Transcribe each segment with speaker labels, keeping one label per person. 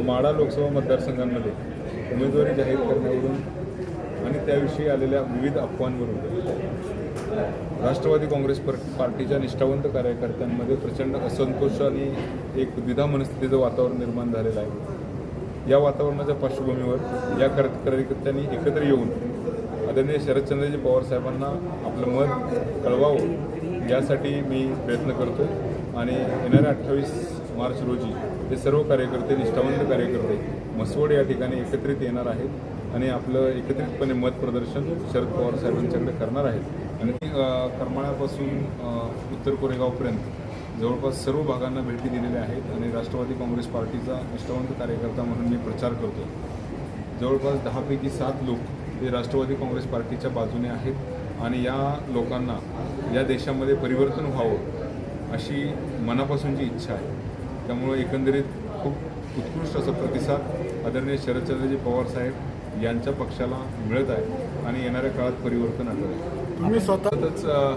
Speaker 1: माडा लोकसभा मतदारसंघांमध्ये उमेदवारी जाहीर करण्यावरून आणि त्याविषयी आलेल्या विविध अफवांवरून राष्ट्रवादी काँग्रेस पार्टीच्या निष्ठावंत कार्यकर्त्यांमध्ये प्रचंड असंतोष आणि एक द्विधा मनस्थितीचं वातावरण निर्माण झालेलं आहे. या वातावरणाच्या पार्श्वभूमीवर या कार्यकर्त्यांनी एकत्र येऊन आदरणीय शरदचंद्रजी पवार साहेबांना आपलं मत कळवावं यासाठी मी प्रयत्न करतो आणि येणाऱ्या अठ्ठावीस मार्च रोजी हे सर्व कार्यकर्ते निष्ठावंत कार्यकर्ते मसवड या ठिकाणी एकत्रित येणार आहेत आणि आपलं एकत्रितपणे मत प्रदर्शन शरद पवार साहेबांच्याकडे करणार आहेत. आणि करमाळ्यापासून उत्तर कोरेगावपर्यंत जवळपास सर्व भागांना भेटी दिलेल्या आहेत आणि राष्ट्रवादी काँग्रेस पार्टीचा निष्ठावंत कार्यकर्ता म्हणून मी प्रचार करतो जवळपास दहापैकी सात लोक हे राष्ट्रवादी काँग्रेस पार्टीच्या बाजूने आहेत आणि या लोकांना या देशामध्ये परिवर्तन व्हावं अशी मनापासूनची इच्छा आहे त्यामुळे एकंदरीत खूप उत्कृष्ट असा प्रतिसाद आदरणीय शरदचंद्रजी पवार साहेब यांच्या पक्षाला मिळत आहे आणि येणाऱ्या काळात परिवर्तन आलं आहे.
Speaker 2: तुम्ही स्वतः
Speaker 1: सततच अ,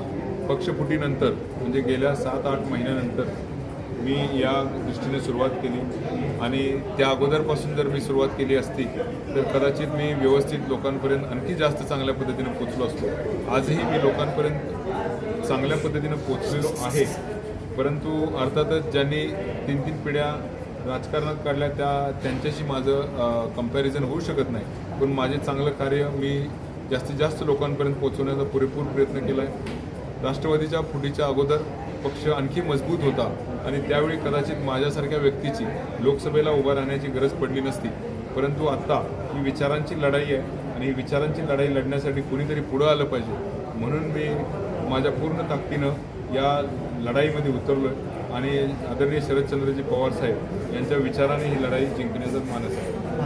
Speaker 1: पक्षफुटीनंतर म्हणजे गेल्या सात आठ महिन्यानंतर मी या दृष्टीने सुरुवात केली. आणि त्या अगोदरपासून जर मी सुरुवात केली असती तर कदाचित मी व्यवस्थित लोकांपर्यंत आणखी जास्त चांगल्या पद्धतीने पोचलो असतो. आजही मी लोकांपर्यंत चांगल्या पद्धतीनं पोचलेलो आहे. परंतु अर्थातच ज्यांनी तीन तीन पिढ्या राजकारणात काढल्या त्या त्यांच्याशी माझं कंपॅरिझन होऊ शकत नाही. पण माझे चांगलं कार्य मी जास्तीत जास्त लोकांपर्यंत पोहोचवण्याचा पुरेपूर प्रयत्न केला आहे राष्ट्रवादीच्या फुटीच्या अगोदर पक्ष आणखी मजबूत होता आणि त्यावेळी कदाचित माझ्यासारख्या व्यक्तीची लोकसभेला उभा राहण्याची गरज पडली नसती. परंतु आत्ता ही विचारांची लढाई आहे आणि ही विचारांची लढाई लढण्यासाठी कुणीतरी पुढं आलं पाहिजे. म्हणून मी माझ्या पूर्ण ताकदीनं या लढाईमध्ये उतरलो आहे आणि आदरणीय शरदचंद्रजी पवार साहेब यांच्या विचाराने ही लढाई जिंकण्याचा मानस आहे.